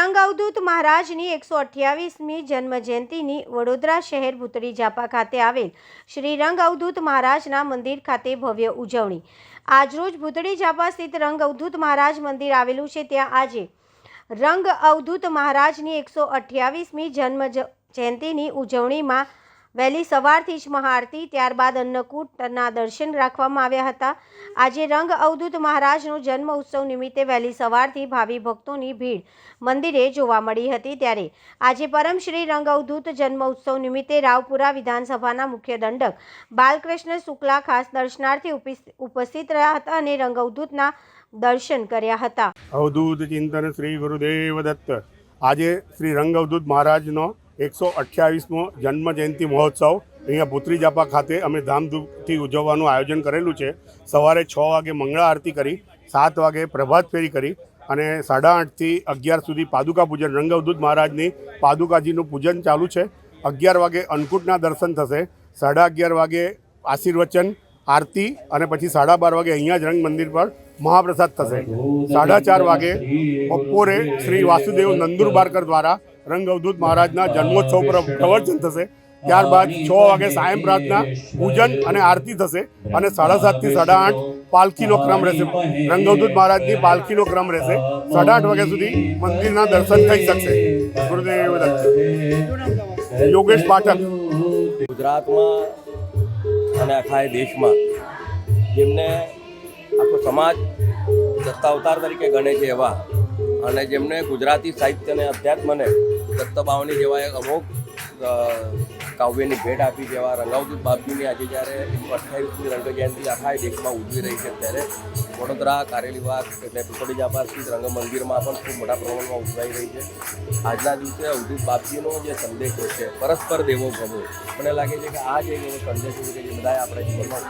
રંગ અવધૂત મહારાજની એકસો અઠ્યાવીસમી જન્મ જયંતિની વડોદરા શહેર ભૂતળી ઝાપા ખાતે આવેલ શ્રી રંગ અવધૂત મહારાજના મંદિર ખાતે ભવ્ય ઉજવણી. આજરોજ ભૂતળી ઝાપા સ્થિત રંગ અવધૂત મહારાજ મંદિર આવેલું છે. ત્યાં આજે રંગ અવધૂત મહારાજની એકસો અઠ્યાવીસમી જન્મ જયંતિની ઉજવણીમાં વહેલી સવારથી જ મહાઆરતી, ત્યારબાદ અન્નકૂટના દર્શન રાખવામાં આવ્યા હતા. આજે રંગ અવધૂત મહારાજનો જન્મ ઉત્સવ નિમિત્તે વહેલી સવારથી ભાવિ ભક્તોની ભીડ મંદિરે જોવા મળી હતી ત્યારે. આજે પરમશ્રી રંગ અવધૂત જન્મ ઉત્સવ નિમિત્તે રાવપુરા વિધાનસભાના મુખ્ય દંડક બાલકૃષ્ણ શુક્લા ખાસ દર્શનાર્થી ઉપસ્થિત- રહ્યા હતા અને રંગ અવધૂતના દર્શન કર્યા હતા. અવધૂત ચિંતન શ્રી ગુરુદેવ દત્ત. આજે શ્રી રંગ અવધૂત મહારાજનો એકસો અઠ્યાવીસમો જન્મ જયંતિ મહોત્સવ. અહીંયા ભૂતરી જાપા ખાતે અમે ધામધૂમથી ઉજવવાનું આયોજન કરેલું છે. સવારે છ વાગે મંગળા આરતી કરી, સાત વાગે પ્રભાત ફેરી કરી અને સાડા આઠથી અગિયાર સુધી પાદુકા પૂજન, રંગવદૂત મહારાજની પાદુકાજીનું પૂજન ચાલુ છે. અગિયાર વાગે અન્નકૂટના દર્શન થશે, સાડા અગિયાર વાગે આશીર્વચન, આરતી અને પછી સાડા બાર વાગે અહીંયા જ રંગ મંદિર પર મહાપ્રસાદ થશે. સાડા ચાર વાગે બપોરે શ્રી વાસુદેવ નંદુરબારકર દ્વારા રંગ અવધૂત મહારાજના જન્મોત્સવ પર પ્રવચન થશે. ત્યારબાદ છ વાગે સાયમ પ્રાર્થના પૂજન અને આરતી થશે અને સાડા સાતથી સાડા આઠ પાલખીનો ક્રમ રહેશે. રંગવદૂત મહારાજની પાલખીનો ક્રમ રહેશે. સાડા આઠ વાગ્યા સુધી મંદિરના દર્શન થઈ શકશે. યોગેશ પાઠક. ગુજરાતમાં અને આખા દેશમાં જેમને આખો સમાજ દત્તાવતાર તરીકે ગણે છે એવા અને જેમને ગુજરાતી સાહિત્ય અને અધ્યાત્મને દત્તબાવની જેવા એક અમુક કાવ્યની ભેટ આપી જેવા રંગાવતી બાપજીની આજે જ્યારે અઠ્યાવીસમી રંગ જયંતિ આખા દેશમાં ઉજવી રહી છે, ત્યારે વડોદરા કારેલીબાગ એટલે પીપળી જાપા સ્થિત રંગ મંદિરમાં પણ ખૂબ મોટા પ્રમાણમાં ઉજવાઈ રહી છે. આજના દિવસે અવધૂત બાપજીનો જે સંદેશો છે, પરસ્પર દેવો ભવો, મને લાગે છે કે આ જે એવો સંદેશો છે કે જે બધાએ આપણે જીવનમાં